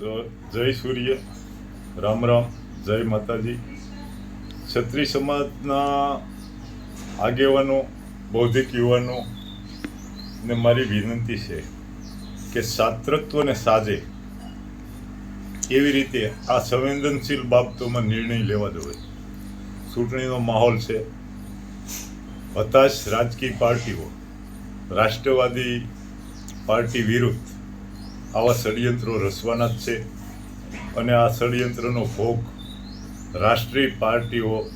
જય સૂર્ય, રામ રામ, જય માતાજી. ક્ષત્રિય સમાજના આગેવાનો, બૌદ્ધિક યુવાનો, ને મારી વિનંતી છે કે સાત્રત્વને સાજે એવી રીતે આ સંવેદનશીલ બાબતોમાં નિર્ણય લેવા જોઈએ. ચૂંટણીનો માહોલ છે. હતાશ રાજકીય પાર્ટીઓ, રાષ્ટ્રવાદી પાર્ટી વિરુદ્ધ આવા ષડયંત્રો રચવાના જ છે. અને આ ષડયંત્રનો ભોગ રાષ્ટ્રીય પાર્ટીઓ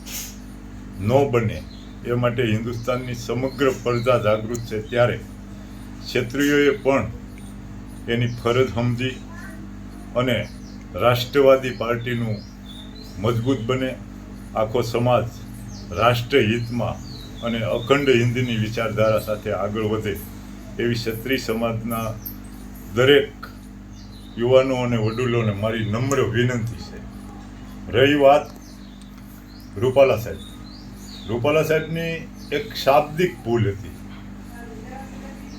ન બને એ માટે હિન્દુસ્તાનની સમગ્ર પ્રજા જાગૃત છે. ત્યારે ક્ષત્રિયોએ પણ એની ફરજ સમજી અને રાષ્ટ્રવાદી પાર્ટીનું મજબૂત બને. આખો સમાજ રાષ્ટ્રહિતમાં અને અખંડ હિન્દની વિચારધારા સાથે આગળ વધે એવી ક્ષત્રિય સમાજના દરેક યુવાનો અને વડીલોને મારી નમ્ર વિનંતી છે. રહી વાત રૂપાલા સાહેબ. રૂપાલા સાહેબની એક શાબ્દિક ભૂલ હતી.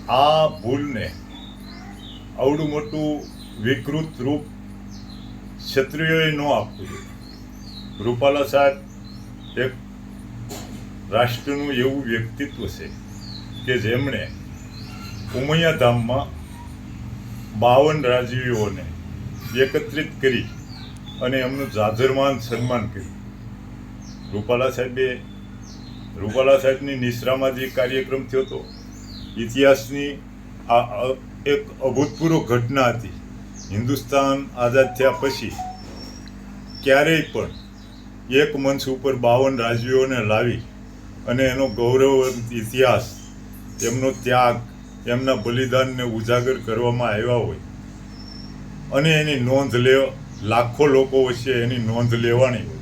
આ ભૂલને આવડું મોટું વિકૃત રૂપ ક્ષત્રિયોએ ન આપવું. જોઈએ રૂપાલા સાહેબ એક રાષ્ટ્રનું એવું વ્યક્તિત્વ છે કે જેમણે ઉમૈયા ધામમાં બાવન રાજવીઓને એકત્રિત કરી અને એમનું જાજરમાન સન્માન કર્યું. રૂપાલા સાહેબે, રૂપાલા સાહેબની નિશ્રામાં જે કાર્યક્રમ થયો હતો, ઇતિહાસની આ એક અભૂતપૂર્વ ઘટના હતી. હિન્દુસ્તાન આઝાદ થયા પછી ક્યારેય પણ એક મંચ ઉપર બાવન રાજવીઓને લાવી અને એનો ગૌરવ ઇતિહાસ એમનો ત્યાગ એમના બલિદાનને ઉજાગર કરવામાં આવ્યા હોય અને એની નોંધ લે લાખો લોકો વચ્ચે એની નોંધ લેવાની હોય.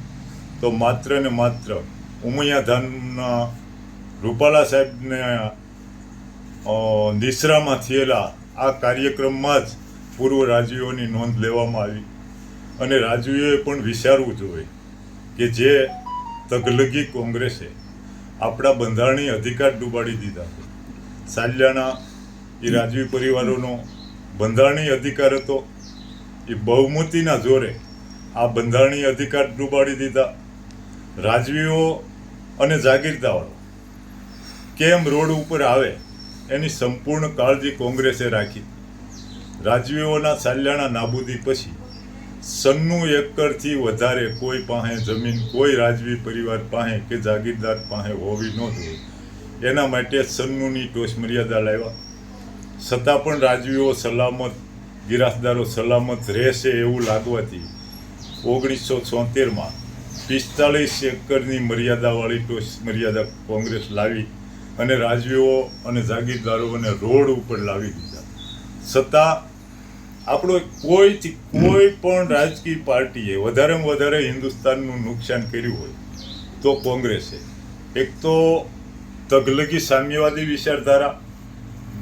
તો માત્ર ને માત્ર ઉમૈયા ધામના રૂપાલા સાહેબને અ, નિશ્રામાં થયેલા આ કાર્યક્રમમાં જ પૂર્વ રાજવીઓની નોંધ લેવામાં આવી. અને રાજવીઓએ પણ વિચારવું જોઈએ કે જે તગલગી કોંગ્રેસે આપણા બંધારણીય અધિકાર ડૂબાડી દીધા છે. સાલ્યાના એ રાજવી પરિવારોનો બંધારણીય અધિકાર હતો. એ બહુમતીના જોરે આ બંધારણીય અધિકાર ડૂબાડી દીધા. રાજવીઓ અને જાગીરદારો કેમ રોડ ઉપર આવે એની સંપૂર્ણ કાળજી કોંગ્રેસે રાખી. રાજવીઓના સાલ્યાણા નાબૂદી પછી સન્નું એકરથી વધારે કોઈ પાસે જમીન, કોઈ રાજવી પરિવાર પાસે કે જાગીરદાર પાસે હોવી ન જોઈએ. એના માટે સન્નુની ટોચ મર્યાદા લાવ્યા. છતાં પણ રાજવીઓ સલામત, ગિરાસદારો સલામત રહેશે એવું લાગવાથી ઓગણીસો છોતેરમાં પિસ્તાળીસ એકરની મર્યાદાવાળી ટોચ મર્યાદા કોંગ્રેસ લાવી અને રાજવીઓ અને જાગીરદારોને રોડ ઉપર લાવી દીધા. છતાં આપણો કોઈથી કોઈ પણ રાજકીય પાર્ટીએ વધારેમાં વધારે હિન્દુસ્તાનનું નુકસાન કર્યું હોય તો કોંગ્રેસે. એક તો તગલગી સામ્યવાદી વિચારધારા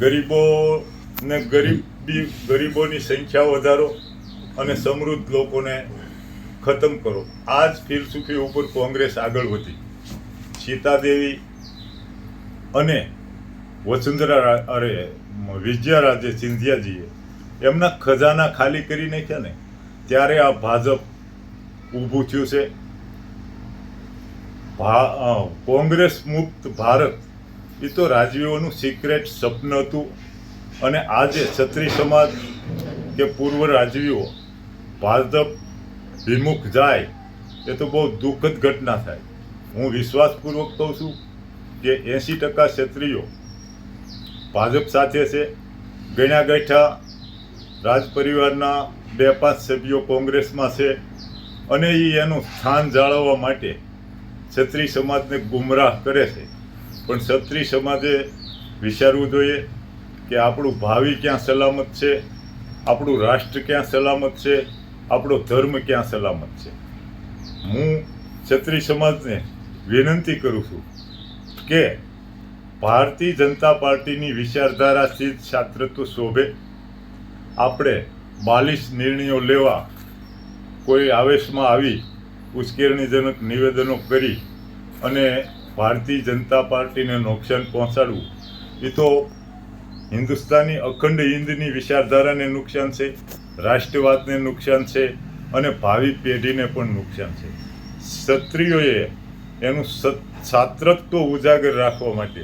ગરીબોને ગરીબી, ગરીબોની સંખ્યા વધારો અને સમૃદ્ધ લોકોને ખતમ કરો. આ જ ફિલસુફી ઉપર કોંગ્રેસ આગળ વધી. સીતાદેવી અને વસુંધરા અરે અરે, વિજયારાજે સિંધિયાજીએ એમના ખજાના ખાલી કરી નાખ્યા ને, ત્યારે આ ભાજપ ઊભું થયું છે. કોંગ્રેસ મુક્ત ભારત એ તો રાજવીઓનું સિક્રેટ સપન હતું. અને આજે ક્ષત્રિય સમાજ કે પૂર્વ રાજવીઓ ભાજપ વિમુખ જાય, એ તો બહુ દુઃખદ ઘટના થાય. હું વિશ્વાસપૂર્વક કહું છું કે એંસી ટકા ક્ષત્રિયો ભાજપ સાથે છે. ગણ્યા ગઠા રાજ પરિવારના બે પાંચ સભ્યો કોંગ્રેસમાં છે. અને એ એનું સ્થાન જાળવવા માટે ક્ષત્રિય સમાજને ગુમરાહ કરે છે. પણ ક્ષત્રિય સમાજે વિચારવું જોઈએ કે આપણું ભાવિ ક્યાં સલામત છે, આપણું રાષ્ટ્ર ક્યાં સલામત છે, આપણો ધર્મ ક્યાં સલામત છે. હું ક્ષત્રિય સમાજને વિનંતી કરું છું કે ભારતીય જનતા પાર્ટીની વિચારધારાથી જ છાત્રત્વ શોભે. આપણે બાલિશ નિર્ણયો લેવા કોઈ આવેશમાં આવી ઉશ્કેરણીજનક નિવેદનો કરી અને ભારતીય જનતા પાર્ટીને નુકસાન પહોંચાડવું, એ તો હિન્દુસ્તાની અખંડ હિંદની વિચારધારાને નુકસાન છે, રાષ્ટ્રવાદને નુકસાન છે અને ભાવિ પેઢીને પણ નુકસાન છે. ક્ષત્રિયોએ એનું છાત્રત્વ ઉજાગર રાખવા માટે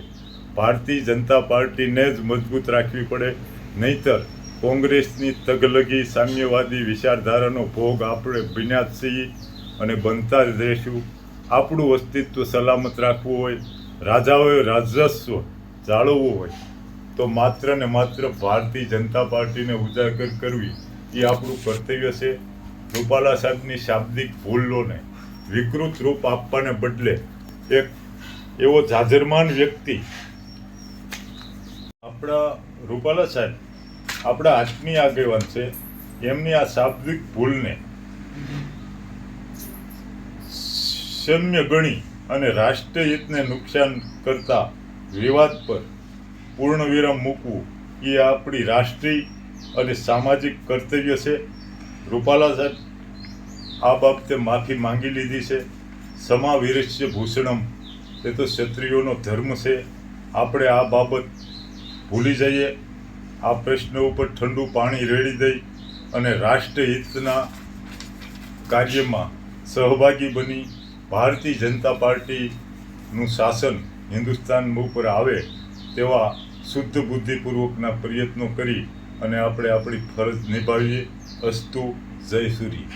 ભારતીય જનતા પાર્ટીને જ મજબૂત રાખવી પડે, નહીતર કોંગ્રેસની તગલગી સામ્યવાદી વિચારધારાનો ભોગ આપણે બન્યા અને બનતા જ રહીશું. આપણું અસ્તિત્વ સલામત રાખવું હોય, રાજાઓએ રાજસ્વ જાળવવું હોય, તો માત્ર ને માત્ર ભારતીય જનતા પાર્ટીને ઉજાગર કરવી એ આપણું કર્તવ્ય છે. રૂપાલા સાહેબની શાબ્દિક ભૂલોને વિકૃત રૂપ આપવાને બદલે એક એવો જાજરમાન વ્યક્તિ આપણા રૂપાલા સાહેબ આપણા આત્મીય આગેવાન છે. એમની આ શાબ્દિક ભૂલને સમ્ય ગણી અને રાષ્ટ્રહિતને નુકસાન કરતા વિવાદ પર પૂર્ણ વિરામ મૂકવું એ આપણી રાષ્ટ્રીય અને સામાજિક કર્તવ્ય છે. રૂપાલા સાહેબ, આ બાબતે માફી માંગી લીધી છે. સમાવિરસ્ય ભૂષણમ, એ તો ક્ષત્રિયોનો ધર્મ છે. આપણે આ બાબત ભૂલી જઈએ. આ પ્રશ્ન ઉપર ઠંડુ પાણી રેડી દઈ અને રાષ્ટ્રહિતના કાર્યમાં સહભાગી બની ભારતીય જનતા પાર્ટીનું શાસન હિન્દુસ્તાન ઉપર આવે તેવા શુદ્ધ બુદ્ધિપૂર્વકના પ્રયત્નો કરી અને આપણે આપણી ફરજ નિભાવીએ. અસ્તુ, જય સૂરી